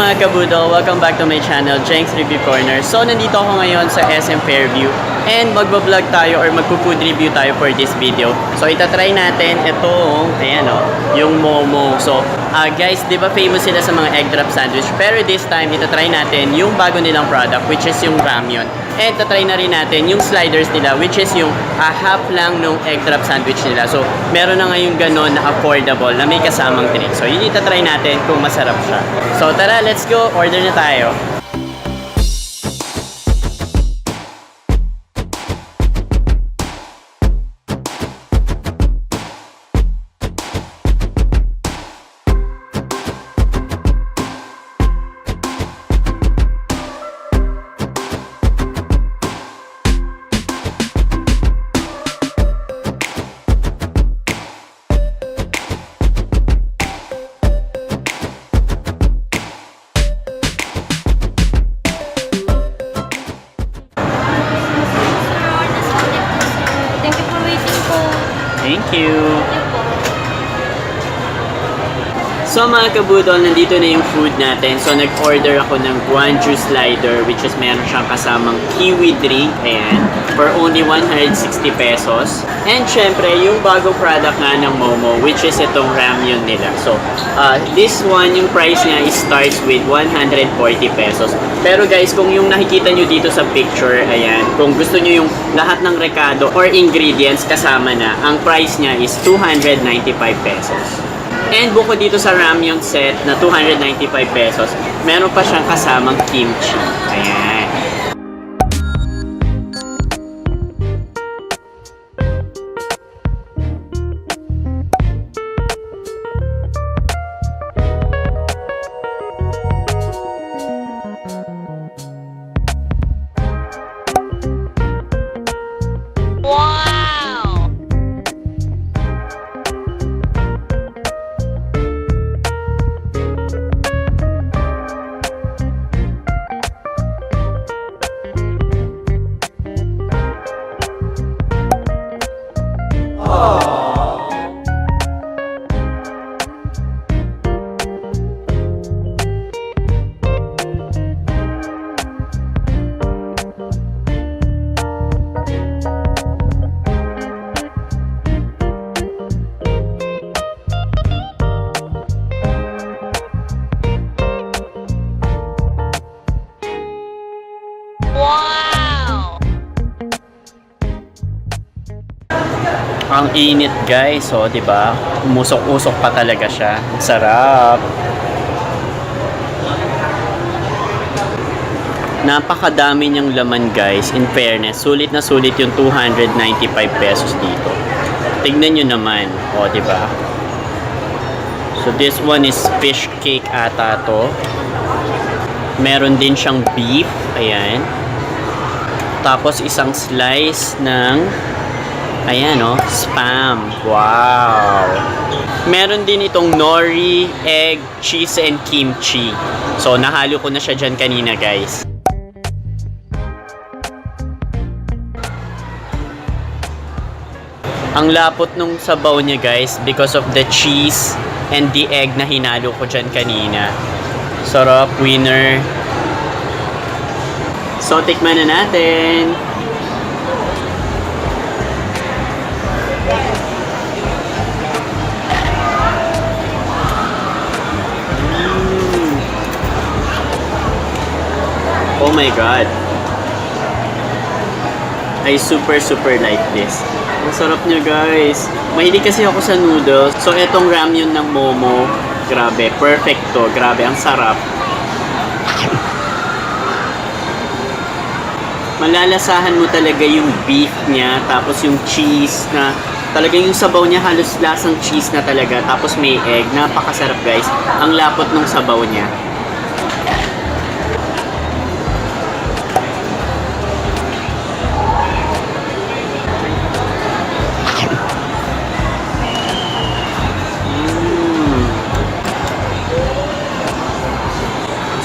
Mga kabudol! Welcome back to my channel, Jenks Review Corner. So, nandito ako ngayon sa SM Fairview and magbablog tayo or magpo-food review tayo for this video. So, itatry natin itong, ayan o, yung Momo. So, ah, guys, di ba famous sila sa mga egg drop sandwich? Pero this time, itatry natin yung bago nilang product which is yung ramyun. And tatry na rin natin yung sliders nila which is yung ah, half lang nung egg drop sandwich nila. So, meron na ngayong ganon na affordable na may kasamang drink. So, yun itatry natin kung masarap siya. So, tara, let's go. Order na tayo. You. Thank you po. So mga kabudol, nandito na yung food natin. So nag-order ako ng Guanju slider which is meron siyang kasamang kiwi drink. Ayan. For only 160 pesos. And syempre, yung bagong product nga ng Momo which is itong ramyun nila. So, uh, this one, yung price niya is starts with 140 pesos. Pero guys, kung yung nakikita nyo dito sa picture, ayan, kung gusto nyo yung lahat ng rekado or ingredients kasama na, ang price niya is 295 pesos. And bukod dito sa ramyun set na 295 pesos, meron pa siyang kasamang kimchi. Ayan. Ang init guys, oh, 'di ba? Umusok-usok pa talaga siya. Sarap. Napakadami niyang laman guys. In fairness, sulit na sulit yung 295 pesos dito. Tignan nyo naman, oh, 'di ba? So this one is fish cake ata to. Meron din siyang beef, ayan. Tapos isang slice ng Ayan, oh, spam. Wow. Meron din itong nori, egg, cheese, and kimchi. So, nahalo ko na siya dyan kanina, guys. Ang lapot nung sabaw niya, guys, because of the cheese and the egg na hinalo ko dyan kanina. Sarap, winner. So, tikman na natin. Oh my god. I super super like this. Ang sarap niya guys. Mahilig kasi ako sa noodles. So etong ramyun ng Momo, grabe, perfect to. Grabe, ang sarap. Malalasahan mo talaga yung beef niya, tapos yung cheese na talagang yung sabaw niya halos lasang cheese na talaga, tapos may egg. Napakasarap guys. Ang lapot ng sabaw niya.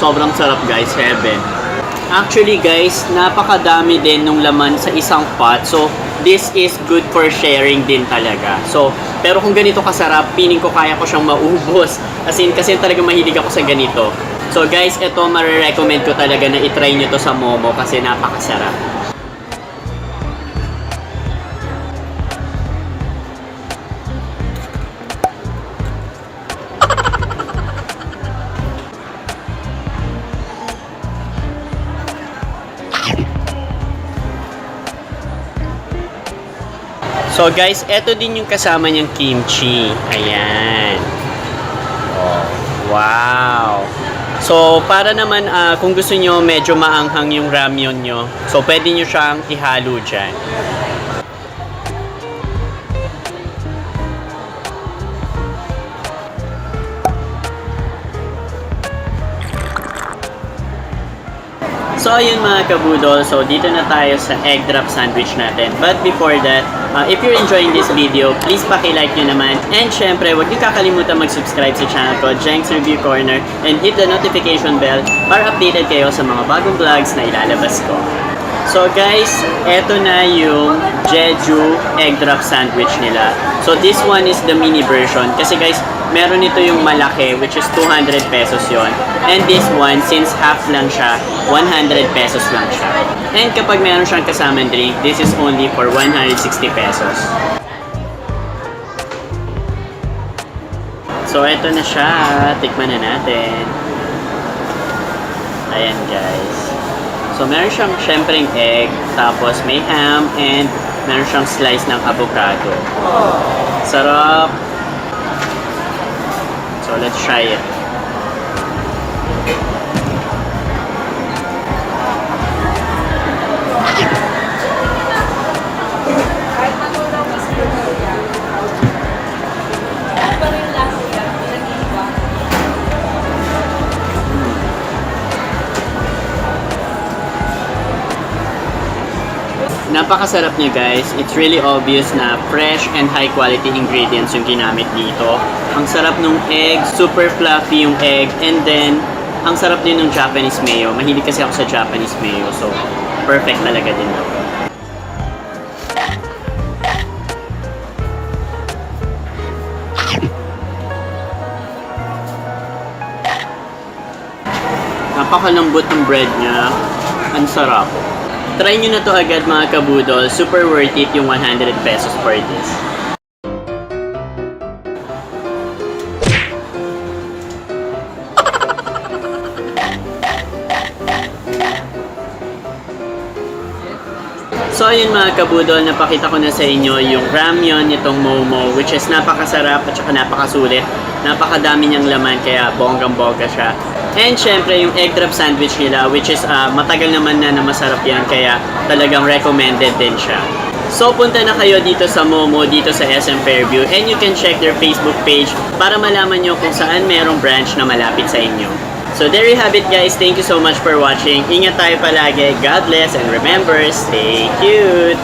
Sobrang sarap guys, heaven. Actually guys, napakadami din nung laman sa isang pot. So, this is good for sharing din talaga. So, pero kung ganito kasarap, piling ko kaya ko siyang maubos. As in, kasi talaga mahilig ako sa ganito. So guys, ito marirecommend ko talaga na itry nyo to sa Momo kasi napakasarap. So guys, eto din yung kasama niyang kimchi. Ayan. Oh, wow. So, para naman ah, kung gusto niyo medyo maanghang yung ramyon nyo, so pwede niyo siyang ihalo dyan. So ayun mga kabudol, so dito na tayo sa egg drop sandwich natin. But before that, uh, if you're enjoying this video, please paki-like nyo naman. And syempre, huwag nyo kakalimutan mag-subscribe sa channel ko, Jenks Review Corner, and hit the notification bell para updated kayo sa mga bagong vlogs na ilalabas ko. So guys, eto na yung Jeju egg drop sandwich nila. So this one is the mini version kasi guys, meron ito yung malaki which is 200 pesos yon. And this one, since half lang siya, 100 pesos lang siya. And kapag meron siyang kasamang drink, this is only for 160 pesos. So eto na siya, tikman na natin. Ayan guys. So, meron siyang syempreng egg, tapos may ham, and meron siyang slice ng avocado. Sarap! So, let's try it. Napakasarap niya guys. It's really obvious na fresh and high quality ingredients yung ginamit dito. Ang sarap nung egg, super fluffy yung egg, and then ang sarap din ng Japanese mayo. Mahilig kasi ako sa Japanese mayo, so perfect talaga din ako. Napakalambot ng bread niya. Ang sarap. Try nyo na to agad mga kabudol. Super worth it yung 100 pesos for this. So ayun mga kabudol, napakita ko na sa inyo yung ramyon nitong Momo which is napakasarap at saka napakasulit. Napakadami niyang laman kaya bonggang-bongga siya. And syempre yung egg drop sandwich nila which is ah, matagal naman na na masarap yan kaya talagang recommended din siya. So punta na kayo dito sa Momo, dito sa SM Fairview and you can check their Facebook page para malaman nyo kung saan merong branch na malapit sa inyo. So there you have it guys. Thank you so much for watching. Ingat tayo palagi. God bless and remember, stay cute!